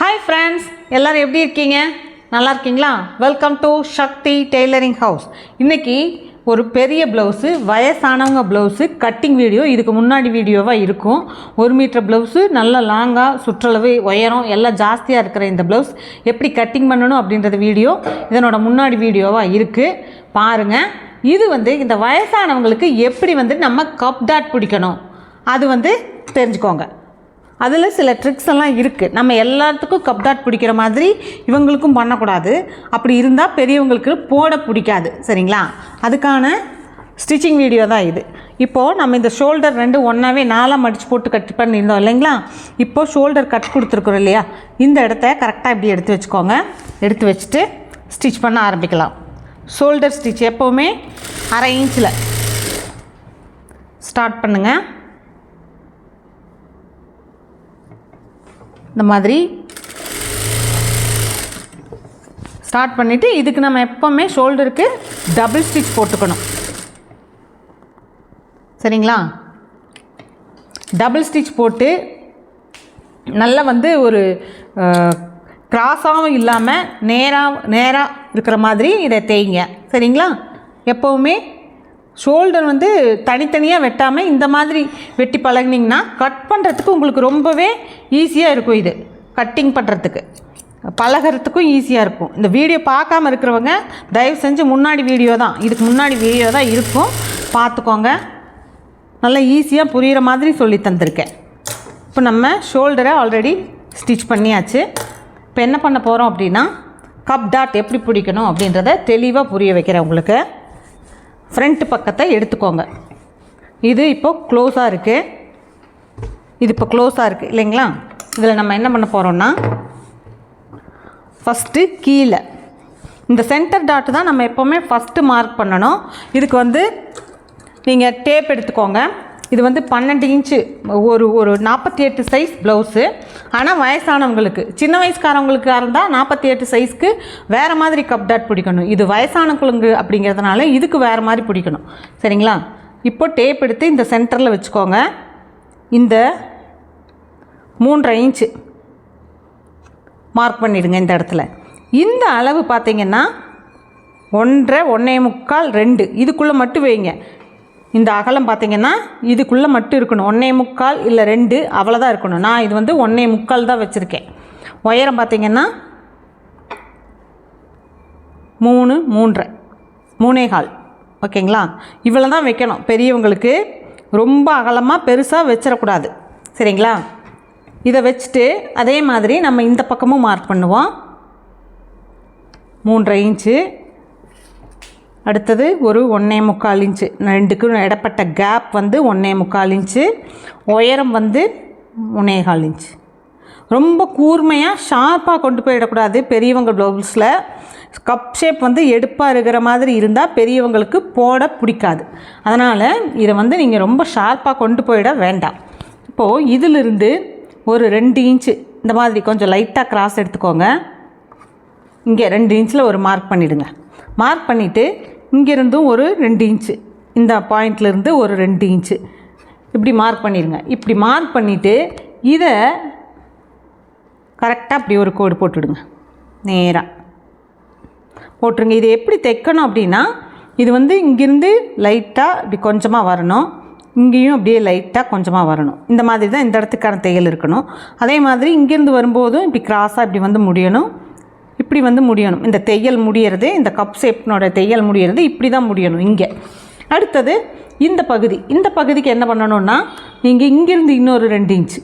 Hi friends எல்லோரும் எப்படி இருக்கீங்க? நல்லா இருக்கீங்களா? Welcome to Shakti tailoring house இன்றைக்கி ஒரு பெரிய ப்ளவுஸு வயசானவங்க ப்ளவுஸு கட்டிங் வீடியோ இதுக்கு முன்னாடி வீடியோவாக இருக்கும். ஒரு மீட்டர் ப்ளவுஸு நல்ல லாங்காக சுற்றளவு உயரம் எல்லாம் ஜாஸ்தியாக இருக்கிற இந்த ப்ளவுஸ் எப்படி கட்டிங் பண்ணணும் அப்படின்றது வீடியோ இதனோட முன்னாடி வீடியோவாக இருக்குது பாருங்கள் இது வந்து இந்த வயசானவங்களுக்கு எப்படி வந்து நம்ம கப் டாட் பிடிக்கணும்? அது வந்து தெரிஞ்சுக்கோங்க. அதில் சில ட்ரிக்ஸ் எல்லாம் இருக்குது நம்ம எல்லாத்துக்கும் கப் டாட் பிடிக்கிற மாதிரி இவங்களுக்கும் பண்ணக்கூடாது. அப்படி இருந்தால் பெரியவங்களுக்கு போட பிடிக்காது. சரிங்களா? அதுக்கான ஸ்டிச்சிங் வீடியோ தான் இது. இப்போது நம்ம இந்த ஷோல்டர் ரெண்டு ஒன்றாவே நாலாக மடித்து போட்டு கட் பண்ணியிருந்தோம் இல்லைங்களா? இப்போது ஷோல்டர் கட் கொடுத்துருக்குறோம் இல்லையா? இந்த இடத்த கரெக்டாக இப்படி எடுத்து வச்சுக்கோங்க. எடுத்து வச்சுட்டு ஸ்டிச் பண்ண ஆரம்பிக்கலாம். ஷோல்டர் ஸ்டிச் எப்போவுமே அரை இன்ச்சில் ஸ்டார்ட் பண்ணுங்கள் இந்த மாதிரி ஸ்டார்ட் பண்ணிவிட்டு இதுக்கு நம்ம எப்போவுமே ஷோல்டருக்கு டபுள் ஸ்டிச் போட்டுக்கணும். சரிங்களா? டபுள் ஸ்டிச் போட்டு நல்லா வந்து ஒரு கிராஸாகவும் இல்லாமல் நேராக நேராக இருக்கிற மாதிரி இதை தேய்ங்க. சரிங்களா? எப்போவுமே ஷோல்டர் வந்து தனித்தனியாக வெட்டாமல் இந்த மாதிரி வெட்டி பழகுனீங்கன்னா கட் பண்ணுறதுக்கு உங்களுக்கு ரொம்பவே ஈஸியாக இருக்கும் இது. கட்டிங் பண்ணுறதுக்கு பழகிறதுக்கும் ஈஸியாக இருக்கும். இந்த வீடியோ பார்க்காம இருக்கிறவங்க தயவு செஞ்சு முன்னாடி வீடியோ தான். இதுக்கு முன்னாடி வீடியோ தான் இருக்கும். பார்த்துக்கோங்க. நல்லா ஈஸியாக புரிகிற மாதிரி சொல்லி தந்திருக்கேன். இப்போ நம்ம ஷோல்டரை ஆல்ரெடி ஸ்டிச் பண்ணியாச்சு. இப்போ என்ன பண்ண போகிறோம் அப்படின்னா கப் டாட் எப்படி பிடிக்கணும் அப்படின்றத தெளிவாக புரிய வைக்கிறேன் உங்களுக்கு. ஃப்ரண்ட் பக்கத்தை எடுத்துக்கோங்க. இது இப்போது க்ளோஸாக இருக்குது இது இப்போ க்ளோஸாக இருக்குது இல்லைங்களா? இதில் நம்ம என்ன பண்ண போகிறோம்னா ஃபஸ்ட்டு கீழே. இந்த சென்டர் டாட்டு தான் நம்ம எப்போவுமே ஃபஸ்ட்டு மார்க் பண்ணணும். இதுக்கு வந்து நீங்கள் டேப் எடுத்துக்கோங்க. இது வந்து பன்னெண்டு இன்ச்சு ஒரு ஒரு நாற்பத்தி எட்டு சைஸ் ப்ளவுஸு ஆனால் வயசானவங்களுக்கு சின்ன வயசுக்காரவங்களுக்கு இருந்தால் நாற்பத்தி எட்டு சைஸ்க்கு வேறு மாதிரி கப் டாட் பிடிக்கணும். இது வயசானவங்களுக்கு அப்படிங்கிறதுனால இதுக்கு வேறு மாதிரி பிடிக்கணும். சரிங்களா? இப்போ டேப் எடுத்து இந்த சென்டரில் வச்சுக்கோங்க. இந்த மூன்றரை இன்ச்சு மார்க் பண்ணிடுங்க இந்த இடத்துல. இந்த அளவு பார்த்திங்கன்னா ஒன்றரை ஒன்றே முக்கால் ரெண்டு. இதுக்குள்ளே மட்டும் வைங்க. இந்த அகலம் பார்த்தீங்கன்னா இதுக்குள்ளே மட்டும் இருக்கணும். ஒன்றே முக்கால் இல்லை ரெண்டு அவ்வளோதான் இருக்கணும். நான் இது வந்து ஒன்றே முக்கால் தான் வச்சுருக்கேன். உயரம் பார்த்தீங்கன்னா மூணு மூன்றரை. மூணே கால். ஓகேங்களா? இவ்வளோ தான் வைக்கணும். பெரியவங்களுக்கு ரொம்ப அகலமாக பெருசாக வச்சிடக்கூடாது. சரிங்களா? இதை வச்சுட்டு அதே மாதிரி நம்ம இந்த பக்கமும் மார்க் பண்ணுவோம். மூன்றரை இன்ச்சு. அடுத்தது ஒரு ஒன்றே முக்கால் இன்ச்சு. ரெண்டுக்கும் இடப்பட்ட கேப் வந்து ஒன்றே முக்கால் இன்ச்சு. உயரம் வந்து முன்னேகால் இன்ச்சு. ரொம்ப கூர்மையாக ஷார்ப்பாக கொண்டு போயிடக்கூடாது பெரியவங்க ப்ளவுஸில் கப் ஷேப் வந்து எடுப்பாக இருக்கிற மாதிரி இருந்தால் பெரியவங்களுக்கு போட பிடிக்காது. அதனால் இதை வந்து நீங்கள் ரொம்ப ஷார்ப்பாக கொண்டு போயிட வேண்டாம். இப்போது இதிலிருந்து ஒரு ரெண்டு இன்ச்சு இந்த மாதிரி கொஞ்சம் லைட்டாக கிராஸ் எடுத்துக்கோங்க. இங்கே ரெண்டு இன்ச்சில் ஒரு மார்க் பண்ணிவிடுங்க மார்க் பண்ணிவிட்டு இங்கேருந்தும் ஒரு ரெண்டு இன்ச்சு. இந்த பாயிண்ட்லேருந்து ஒரு ரெண்டு இன்ச்சு. இப்படி மார்க் பண்ணிடுங்க இப்படி மார்க் பண்ணிவிட்டு இதை கரெக்டாக இப்படி ஒரு கோடு போட்டுடுங்க. நேராக போட்டுருங்க. இது எப்படி தைக்கணும் அப்படின்னா இது வந்து இங்கேருந்து லைட்டாக இப்படி கொஞ்சமாக வரணும். இங்கேயும் அப்படியே லைட்டாக கொஞ்சமாக வரணும். இந்த மாதிரி தான் இந்த இடத்துக்கான தையல் இருக்கணும். அதே மாதிரி இங்கேருந்து வரும்போதும் இப்படி கிராஸாக இப்படி வந்து முடியணும். இப்படி வந்து முடியணும். இந்த தையல் முடியறது இந்த கப் ஷேப்னோட தையல் முடியறது இப்படி தான் முடியணும் இங்கே. அடுத்தது இந்த பகுதி. இந்த பகுதிக்கு என்ன பண்ணணும்னா நீங்கள் இங்கேருந்து இன்னொரு ரெண்டு இன்ச்சு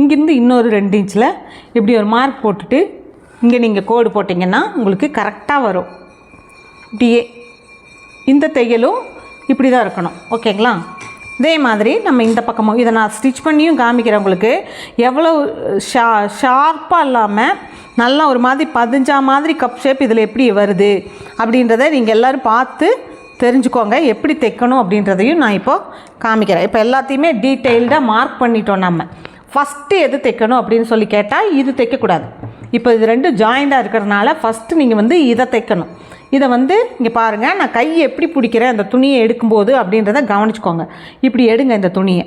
இங்கேருந்து இன்னொரு ரெண்டு இன்ச்சில் இப்படி ஒரு மார்க் போட்டுட்டு இங்கே நீங்கள் கோடு போட்டிங்கன்னா உங்களுக்கு கரெக்டாக வரும். இப்படியே. இந்த தையலும் இப்படி தான் இருக்கணும் ஓகேங்களா இதே மாதிரி நம்ம இந்த பக்கமும் இதை நான் ஸ்டிச் பண்ணியும் காமிக்கிறேன் உங்களுக்கு. எவ்வளோ ஷா ஷார்ப்பாக இல்லாமல் நல்லா ஒரு மாதிரி பதிஞ்சா மாதிரி கப் ஷேப் இதில் எப்படி வருது அப்படின்றத நீங்கள் எல்லோரும் பார்த்து தெரிஞ்சுக்கோங்க. எப்படி தைக்கணும் அப்படின்றதையும் நான் இப்போது காமிக்கிறேன். இப்போ எல்லாத்தையுமே டீட்டெயில்டாக மார்க் பண்ணிட்டோம் நம்ம. ஃபஸ்ட்டு எது தைக்கணும் அப்படின்னு சொல்லி கேட்டால் இது தைக்கக்கூடாது. இப்போ இது ரெண்டும் ஜாயிண்டாக இருக்கிறதுனால ஃபஸ்ட்டு நீங்கள் வந்து இதை தைக்கணும். இதை வந்து இங்கே பாருங்கள் நான் கை எப்படி பிடிக்கிறேன் அந்த துணியை எடுக்கும்போது அப்படின்றத கவனிச்சுக்கோங்க. இப்படி எடுங்க இந்த துணியை.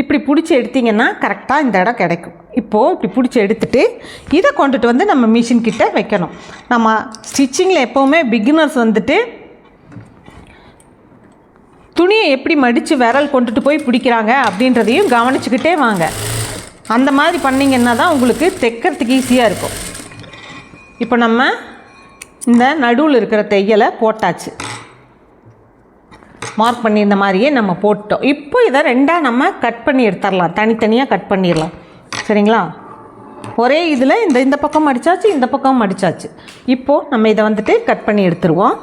இப்படி பிடிச்சி எடுத்தீங்கன்னா கரெக்டாக இந்த இடம் கிடைக்கும். இப்போது இப்படி பிடிச்சி எடுத்துட்டு இதை கொண்டுட்டு வந்து நம்ம மிஷின் கிட்டே வைக்கணும். நம்ம ஸ்டிச்சிங்கில் எப்போவுமே பிகினர்ஸ் வந்துட்டு துணியை எப்படி மடித்து விரல் கொண்டுட்டு போய் பிடிக்கிறாங்க அப்படின்றதையும் கவனிச்சுக்கிட்டே வாங்க. அந்த மாதிரி பண்ணிங்கன்னா தான் உங்களுக்கு தைக்கிறதுக்கு ஈஸியாக இருக்கும். இப்போ நம்ம இந்த நடுவில் இருக்கிற தையலை போட்டாச்சு. மார்க் பண்ணியிருந்த மாதிரியே நம்ம போட்டோம். இப்போ இதை ரெண்டாக நம்ம கட் பண்ணி எடுத்துடலாம். தனித்தனியாக கட் பண்ணிடலாம். சரிங்களா? ஒரே இதில் இந்த இந்த பக்கம் மடித்தாச்சு இந்த பக்கம் மடித்தாச்சு இப்போது நம்ம இதை வந்துட்டு கட் பண்ணி எடுத்துருவோம்.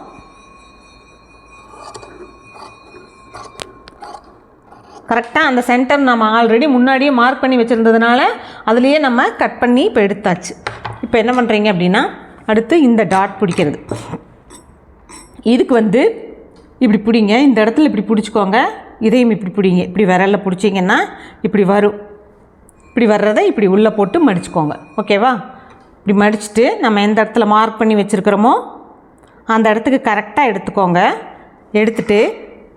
கரெக்டாக அந்த சென்டர் நம்ம ஆல்ரெடி முன்னாடியே மார்க் பண்ணி வச்சுருந்ததுனால அதுலேயே நம்ம கட் பண்ணி இப்போ எடுத்தாச்சு. இப்போ என்ன பண்ணுறீங்க அப்படின்னா அடுத்து இந்த டாட் பிடிக்கிறது. இதுக்கு வந்து இப்படி பிடிங்க. இந்த இடத்துல இப்படி பிடிச்சிக்கோங்க. இதையும் இப்படி பிடிங்க. இப்படி விரலில் பிடிச்சிங்கன்னா இப்படி வரும். இப்படி வர்றதை இப்படி உள்ளே போட்டு மடிச்சுக்கோங்க. ஓகேவா இப்படி மடிச்சுட்டு நம்ம எந்த இடத்துல மார்க் பண்ணி வச்சுருக்கிறோமோ அந்த இடத்துக்கு கரெக்டாக எடுத்துக்கோங்க. எடுத்துட்டு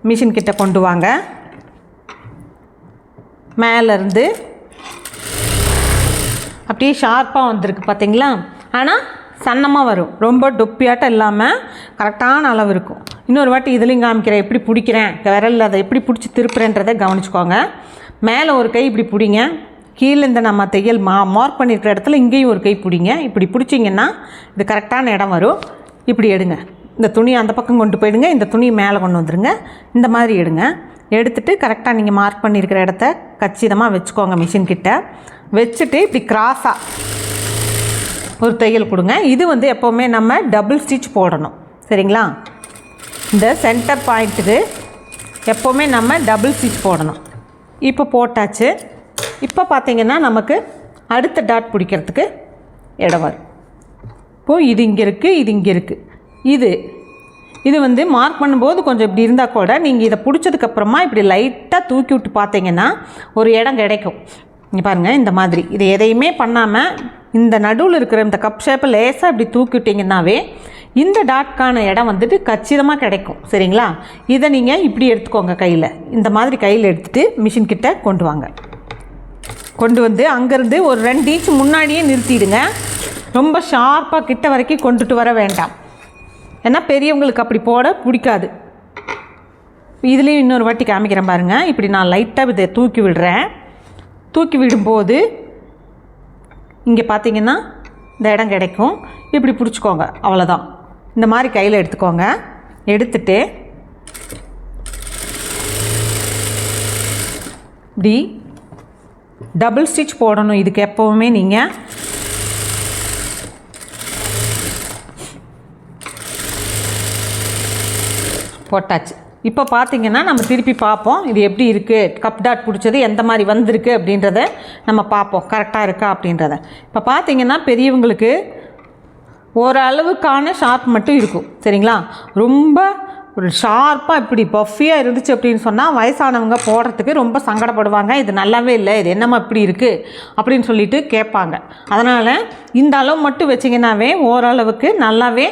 மிஷின் கிட்ட கொண்டு வாங்க. மேலேருந்து அப்படியே ஷார்ப்பாக வந்திருக்கு பார்த்தீங்களா ஆனால் சன்னமாக வரும். ரொம்ப டொப்பியாட்டம் இல்லாமல் கரெக்டான அளவு இருக்கும். இன்னொரு வாட்டி இதுலேயும் காமிக்கிறேன். எப்படி பிடிக்கிறேன்? விரலில் அதை எப்படி பிடிச்சி திருப்புறேன்றதை கவனிச்சுக்கோங்க. மேலே ஒரு கை இப்படி பிடிங்க. கீழே இந்த நம்ம தையல் மா மார்க் பண்ணியிருக்கிற இடத்துல இங்கேயும் ஒரு கை பிடிங்க. இப்படி பிடிச்சிங்கன்னா இது கரெக்டான இடம் வரும். இப்படி எடுங்க. இந்த துணி அந்த பக்கம் கொண்டு போயிடுங்க. இந்த துணி மேலே கொண்டு வந்துடுங்க இந்த மாதிரி எடுங்க. எடுத்துகிட்டு கரெக்டாக நீங்கள் மார்க் பண்ணியிருக்கிற இடத்த கச்சிதமாக வச்சுக்கோங்க மிஷின் கிட்ட. வச்சுட்டு இப்படி கிராஸாக ஒரு தையல் கொடுங்க. இது வந்து எப்போவுமே நம்ம டபுள் ஸ்டிச் போடணும். சரிங்களா? இந்த சென்டர் பாயிண்ட்டுக்கு எப்போவுமே நம்ம டபுள் ஸ்டிச் போடணும். இப்போ போட்டாச்சு. இப்போ பார்த்திங்கன்னா நமக்கு அடுத்த டாட் பிடிக்கிறதுக்கு இடம் வரும். இப்போது இது இங்கே இருக்குது இது இங்கே இருக்குது இது இது வந்து மார்க் பண்ணும்போது கொஞ்சம் இப்படி இருந்தால் கூட நீங்கள் இதை பிடிச்சதுக்கப்புறமா இப்படி லைட்டாக தூக்கி விட்டு பார்த்தீங்கன்னா ஒரு இடம் கிடைக்கும். இங்கே பாருங்கள் இந்த மாதிரி. இது எதையுமே பண்ணாமல் இந்த நடுவில் இருக்கிற இந்த கப் ஷேப்பை லேசாக இப்படி தூக்கி விட்டிங்கன்னாவே இந்த டாட்கான இடம் வந்துட்டு கச்சிதமாக கிடைக்கும். சரிங்களா? இதை நீங்கள் இப்படி எடுத்துக்கோங்க கையில். இந்த மாதிரி கையில் எடுத்துகிட்டு மிஷின் கிட்ட கொண்டு வாங்க. கொண்டு வந்து அங்கேருந்து ஒரு ரெண்டு இன்ச் முன்னாடியே நிறுத்திடுங்க. ரொம்ப ஷார்ப்பாக கிட்ட வரைக்கும் கொண்டுட்டு வர வேண்டாம். ஏன்னா பெரியவங்களுக்கு அப்படி போட பிடிக்காது. இதுலேயும் இன்னொரு வாட்டி காமிக்கிறேன் பாருங்கள் இப்படி நான் லைட்டாக இதை தூக்கி விடுறேன். தூக்கி விடும்போது இங்கே பார்த்தீங்கன்னா இந்த இடம் கிடைக்கும். இப்படி பிடிச்சிக்கோங்க. அவ்வளோதான் இந்த மாதிரி கையில் எடுத்துக்கோங்க. எடுத்துட்டு இப்படி டபுள் ஸ்டிச் போடணும். இதுக்கு எப்போவுமே நீங்கள் போட்டாச்சு. இப்போ பார்த்தீங்கன்னா நம்ம திருப்பி பார்ப்போம் இது எப்படி இருக்குது கப் டாட் பிடிச்சது எந்த மாதிரி வந்திருக்கு அப்படின்றத நம்ம பார்ப்போம் கரெக்டாக இருக்கா அப்படின்றத. இப்போ பார்த்தீங்கன்னா பெரியவங்களுக்கு ஓரளவுக்கான ஷார்ப் மட்டும் இருக்கும். சரிங்களா? ரொம்ப ஒரு ஷார்ப்பாக இப்படி பஃபியாக இருந்துச்சு அப்படின்னு சொன்னால் வயசானவங்க போடுறதுக்கு ரொம்ப சங்கடப்படுவாங்க. இது நல்லாவே இல்லை இது என்னம்மா இப்படி இருக்குது அப்படின்னு சொல்லிட்டு கேட்பாங்க. அதனால் இந்த அளவு மட்டும் வச்சிங்கன்னாவே ஓரளவுக்கு நல்லாவே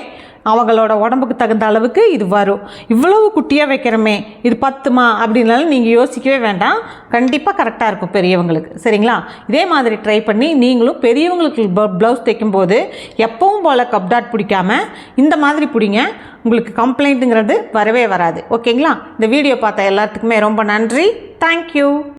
அவங்களோட உடம்புக்கு தகுந்த அளவுக்கு இது வரும். இவ்வளவு குட்டியாக வைக்கிறோமே இது பத்துமா அப்படின்னாலும் நீங்கள் யோசிக்கவே வேண்டாம். கண்டிப்பாக கரெக்டாக இருக்கும் பெரியவங்களுக்கு. சரிங்களா? இதே மாதிரி ட்ரை பண்ணி நீங்களும் பெரியவங்களுக்கு ப்ளவுஸ் தைக்கும்போது எப்பவும் போல் கப்டாட் பிடிக்காமல் இந்த மாதிரி பிடிங்க. உங்களுக்கு கம்ப்ளைண்ட்டுங்கிறது வரவே வராது. ஓகேங்களா இந்த வீடியோ பார்த்த எல்லாத்துக்குமே ரொம்ப நன்றி. தேங்க்யூ